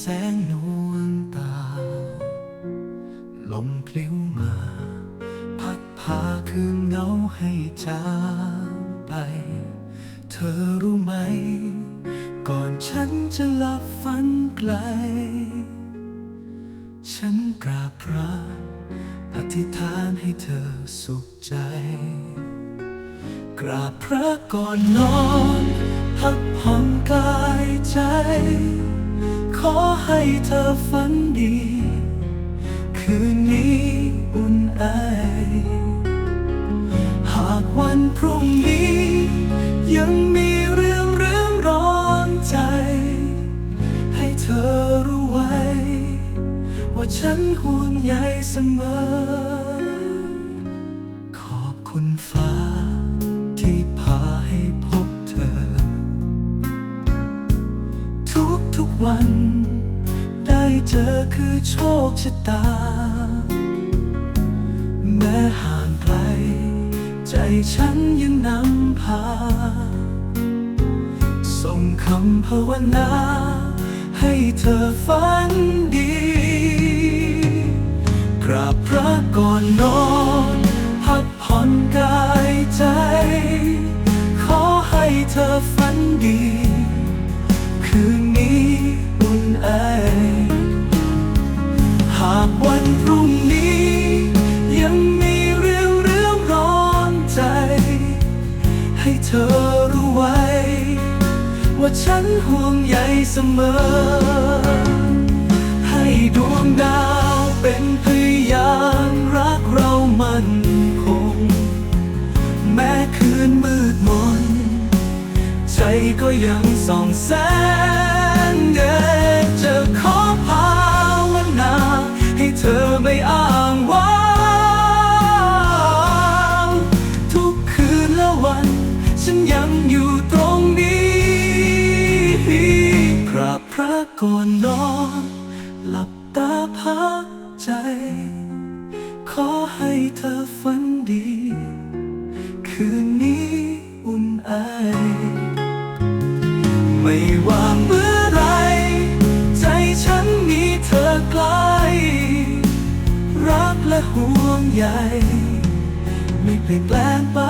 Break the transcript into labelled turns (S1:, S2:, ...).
S1: แสงนวลตา ลมพลิ้วมา พัดพาคืนเงาให้จางไป เธอรู้ไหม ก่อนฉันจะหลับฝันไกล ฉันกราบพระอธิษฐานให้เธอสุขใจ กราบพระก่อนนอน พักผ่อนกายใจ อให้เธอฝันดี คืนนี้อุ่นไอ หากวันพรุ่งนี้ ยังมีเรื่องเรื่องร้อนใจ ให้เธอรู้ไว้ ว่าฉันห่วงใยเสมอ ขอบคุณฟ้าที่พาให้พบเธอ ทุกทุกวัน เจอคือโชคชะตา แม้ห่างไกล ใจฉันยังนำพา ส่งคำภาวนา ให้เธอฝันดี กราบพระก่อนนอน พักผ่อนกายใจ ขอให้เธอฝันดี ว่าฉันห่วงใยเสมอ ให้ดวงดาวเป็นพยานรักเรามั่นคง แม้คืนมืดมน ใจก็ยังส่องแสง ก่อนนอน หลับตาพักใจ ขอให้เธอฝันดี คืนนี้อุ่นไอ ไม่ว่าเมื่อไร ใจฉันมีเธอใกล้รักและห่วงใยไม่เปลี่ยนแปลงไป